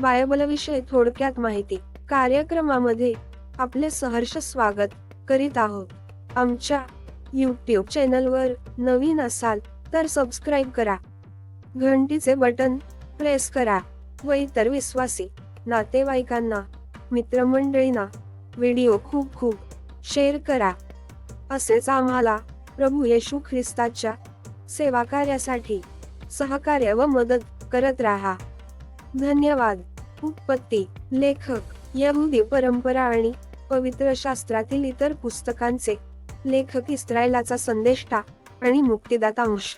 बायबलविषयी थोडक्यात माहिती. कार्यक्रमामध्ये आपले सहर्ष स्वागत करीत आहोत. आमच्या यूट्यूब चॅनलवर नवीन असाल तर सबस्क्राईब करा. घंटीचे बटन प्रेस करा व इतर विश्वासी नातेवाईकांना मित्रमंडळींना व्हिडिओ खूप खूप शेअर करा. असेच आम्हाला प्रभू येशू ख्रिस्ताच्या सेवा कार्यासाठी सहकार्य व मदत करत राहा. धन्यवाद. उत्पत्ती लेखक यहुदी परंपरा आणि पवित्र शास्त्रातील इतर पुस्तकांचे लेखक इस्रायलाचा संदेष्टा आणि मुक्तिदाता अंश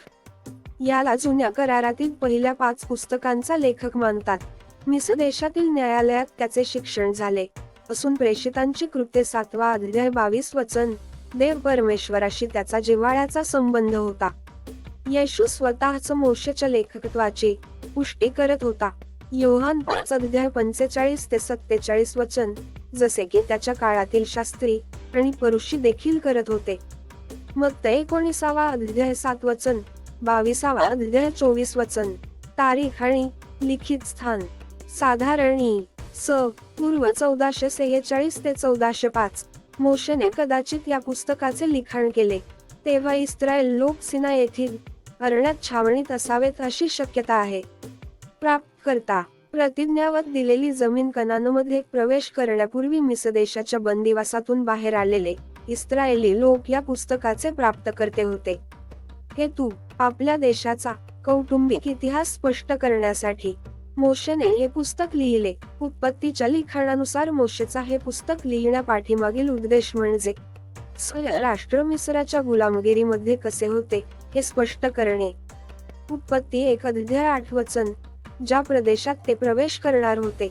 याला जुन्या करारातील पहिल्या पाच पुस्तकांचा लेखक मानतात. मिस देशातील न्यायालयात त्याचे शिक्षण झाले. असून प्रेषितांची कृत्ये सातवा अध्याय बावीस वचन देव परमेश्वराशी त्याचा जिव्हाळ्याचा संबंध होता. येशू स्वतःच मोशेच्या लेखकत्वाची पुष्टी करत होता. योहान पाच अध्याय पंचेचाळीस ते सत्तेचाळीस वचन जसे की त्याच्या काळातील शास्त्री आणि परुषी देखील करत होते. मग ते एकोणीसावा अध्याय सात वचन बावीसावा अध्याय चोवीस वचन तारीख आणि लिखित स्थान साधारण स पूर्व चौदाशे सेहेचाळीस ते चौदाशे पाच मोशेने कदाचित या पुस्तकाचे लिखाण केले. तेव्हा इस्रायल लोक सिना येथील अरण्यात छावणीत असावेत अशी शक्यता आहे. प्राप्त करता प्रतिज्ञावत दिलेली जमीन कनानमध्ये प्रवेश करण्यापूर्वी मिसदेशाच्या बंदिवासातून बाहेर आलेले इस्रायली लोक या पुस्तकाचे प्राप्तकर्ते होते. हेतू आपल्या देशाचा कौटुंबिक इतिहास स्पष्ट करण्यासाठी. मोशेने हे पुस्तक लिहिले. उत्पत्तीच्या लिखाणानुसार मोशेचा हे पुस्तक लिहिण्या पाठीमागील उद्देश म्हणजे राष्ट्र मिसराच्या गुलामगिरीमध्ये कसे होते हे स्पष्ट करणे. उत्पत्ती एक अध्याय आठ वचन. ज्या प्रदेशात ते प्रवेश करणार होते.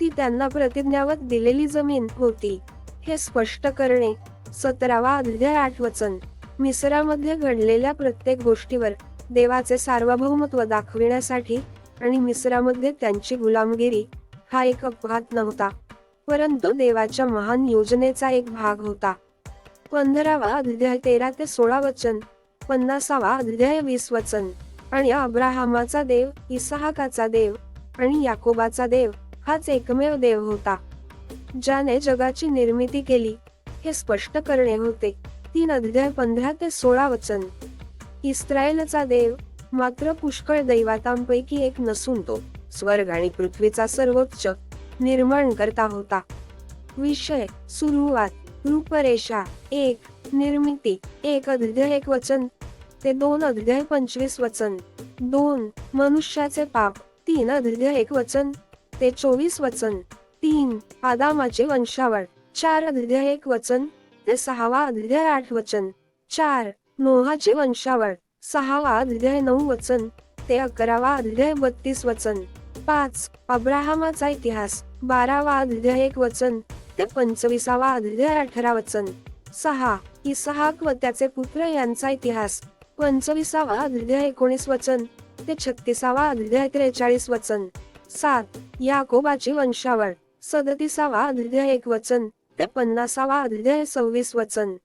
ती त्यांना प्रतिज्ञावत दिलेली जमीन होती. हे स्पष्ट करणे सतरावा अध्याय आठ वचन. मिसरामध्ये घडलेल्या प्रत्येक गोष्टीवर देवाचे सार्वभौमत्व दाखविण्यासाठी आणि मिसरामध्ये त्यांची गुलामगिरी हा एक अपघात नव्हता. परंतु देवाच्या महान योजनेचा एक भाग होता. पंधरावा अध्याय तेरा ते सोळा वचन. पन्नासावा अध्याय वीस वचन. आणि अब्राहमाचा देव इसहाकाचा देव आणि याकोबाचा देव हाच एकमेव देव होता. ज्याने जगाची निर्मिती केली हे स्पष्ट करणे होते. तीन अध्याय पंधरा ते सोळा वचन. इस्रायलचा देव मात्र पुष्कळ दैवातांपैकी एक नसून तो स्वर्ग आणि पृथ्वीचा सर्वोच्च निर्माण करता होता. विषय सुरुवात रूपरेषा एक निर्मिती एक अध्याय एक वचन. ते दोन अध्याय पंचवीस वचन. दोन मनुष्याचे पाप. तीन अध्याय एक वचन. ते चोवीस वचन. तीन आदामाचे वंशावळ. चार अध्याय एक वचन. ते सहावा अध्याय आठ वचन. चार नोहाचे वंशावळ. सहावा अध्याय नऊ वचन. ते अकरावा अध्याय बत्तीस वचन. पाच अब्राहमाचा इतिहास. बारावा अध्याय एक वचन. ते पंचवीसावा अध्याय अठरा वचन. सहा इसहाक व त्याचे पुत्र यांचा इतिहास. पंचवीसावा अध्याय एकोणीस वचन ते छत्तीसावा अध्याय त्रेचाळीस वचन. सात. याकोबाची वंशावळ. सदतीसावा अध्याय एक वचन ते पन्नासावा अध्याय सव्वीस वचन.